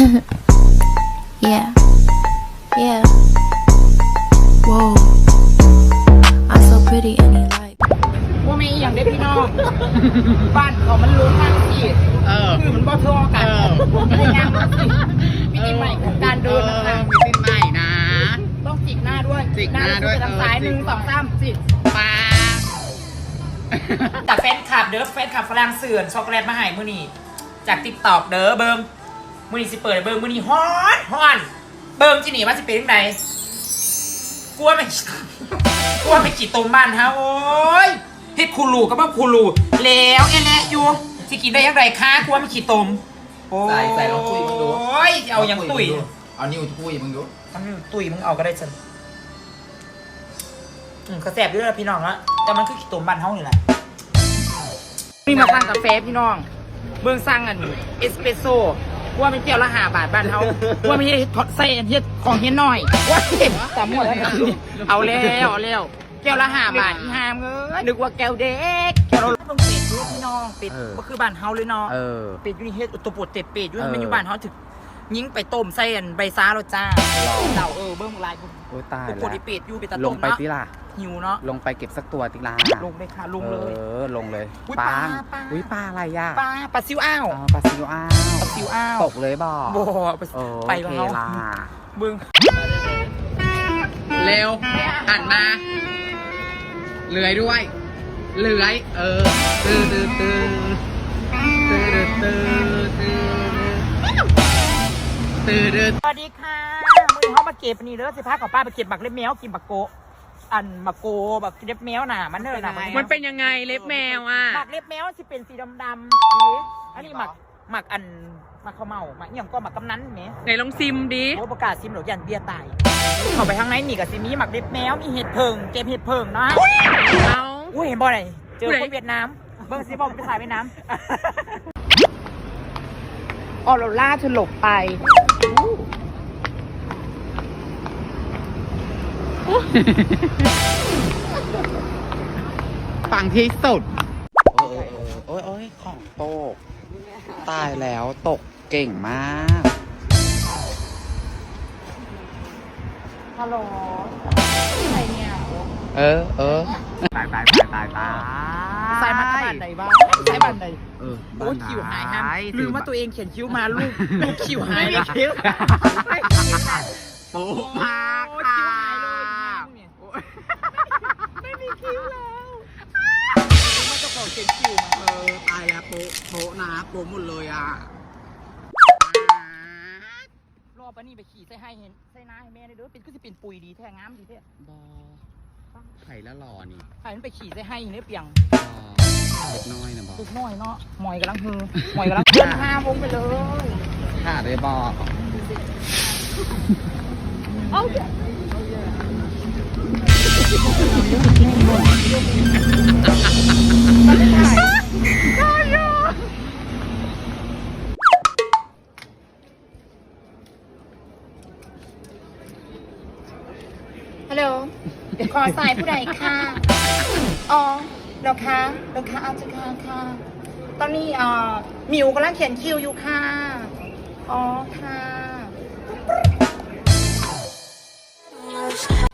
yeah. Yeah. Whoa. I'm so pretty and he like. ว่าไม่อหย่างได้พี่น้องบ้านเขามันลุ้นมากสิเออคือมันบ่ทอกันเออไม่ยังมาสิมิติใหม่ของการเดินนะคะมิติใหม่นะ ต้องจิกหน้าด้วยจิกหน้าด้วยทางซ้ายเออหนึ่งจิกสองสามจิกปลาแต่แฟนคลับเด้อแฟนคลับฝรั่งเสื่อนช็อกโกแลตมาให้มื้อนี้จากติ๊กตอกเด้อเบิ่ง มื้อนี้สิเปิดให้เบิ่งมื้อนี้ฮ้อนฮ้อน เบิ่งจิหนีว่าสิเป็นจังไดกลัวไม่กลัวไม่กี่ตมบ้านฮะโอ้ยเฮ็ดคูรูก็บ่คูรูแล้วแน่ๆอยู่สิกินได้ยังไงคะกลัวไม่กี่ตมโอ้ยใส่ใส่ลองคุยมึงดู โอ้ยเอายังตุ๋ยเอานิ้วคุยมึงดูมันตุ๋ยมึงเอาก็ได้จันอืมกระแสบด้วยนะพี่น้องละแต่มันคือขี้ตมบ้านเฮานี่แหละนี่มาสั่งกาแฟพี่น้อง เบิ่งสั่งอันเอสเปรสโซ่ ว่าเป็นแก้วละห้าบาทบ้านเฮาว่าไม่ใช่ใส่อันเฮ็ดของเฮ็ดน้อยว่าเห็นสามหมดแล้วนะเอาแล้วเอาแล้วแก้วละห้าบาทอีหามเอ้ยนึกว่าแก้วเด็กแก้วเราต้องเป็ดด้วยพี่น้องเป็ดก็คือบ้านเฮาเลยเนาะเออเป็ดอยู่นี่เฮ็ดตัวปวดเต็ดเป็ดอยู่ให้เออมันอยู่บ้านเฮาถึงยิงไปต้มใส่อันใบซ่าเราจ้าหรอเต่าเออเบิ่งลายโอ้ยตายปวแล้ดวอีเป็ดอยู่เป็ดตะลต้งมไปเนาะติล่ะหิวเนาะลงไปเก็บสักตัวติล่ะลงเลยค่ะลงเลย เออลงเลยอุ๊ยปลาปลา อุ้ยปลาอะไรย่ะปลาปลาซิวอ้าวอ๋อปลาซิวอ้าวปลาซิวอ้าวตกเลยบอกบ่ไปโอไปเคแล้วล่ะเบิ่งเร็วหันมาเลื้อยด้วยเลื้อยเออตื้อตื้อตื้อตื้อตื้อตื้อตื้อตื้อสวัสดีค่ะมื้อนี้เฮามาเก็บอันนี้เด้อสิพากับป้าไปเก็บบักเล็บแมวกินบักโกะ อันบักโกบักเล็บแมวน่ะมันเด้อน่ะมันเป็นยังไงเล็บแมวอะหมักเล็บแมวสิเป็นสีดำๆนี่อันนี้หมักหมักอันหมักข้าวเมาหมักอหย่างก็หมักกำนันแหมไหนลองซิมดิโอ้ประกาศซิมหรอกยันเบียร์ตายเข้าไปข้างในนี่ก็สิมีหมักเล็บแมวมีเห็ดเพิงเก็บเห็ดเพิงเนาะเอาอุ้ยเห็นบ่ไหนเจอผู้ใดคนเวียดนามเบิ่งสิบอกไปถ่ายเวียดนามออโรล่าเธอหลบไป ฟังที่สุดเออเออเออโอ้ยโอ้ยของตก ตายแล้วตกเก่งมาก ฮัลโหลใครเนี่ย เออ เออ ตายตายตายตายตายใส่มาตลาดไหนบ้างใส่บันไหนเออโอ้ยคิวหายฮะลืมว่าตัวเองเขียนคิ้วมาลูกลูกคิวหายไม่มีคิวโป๊มากโอ้ยค่ะ เขียนคิ้วมา เออ ตายแล้วโป๊ะโป๊ะนะโป๊ะหมดเลยอะ รอบอันนี้ไปขี่ใส่ให้เห็นใส่หน้าให้แม่ได้เด้อเป็นก็จะเป็นปุ๋ยดีแท้งามดีแท้บอไข่ละหล่อนี่ใครมันไปขี่ใส่ให้เห็นได้เปียงบอเล็กน้อยนะบอตุกน้อยเนาะหมอยกำลังฮือหมอยกำลังเดินห้าวงไปเลยขาดเลยบอ ฮัลโหลขอสายผู้ใดค่ะ อ๋อเหรอคะเหรอคะอาจารย์ค่ะค่ะ ตอนนี้เอ่อหมิวกำลังเขียนคิวอยู่ค่ะ อ๋อค่ะ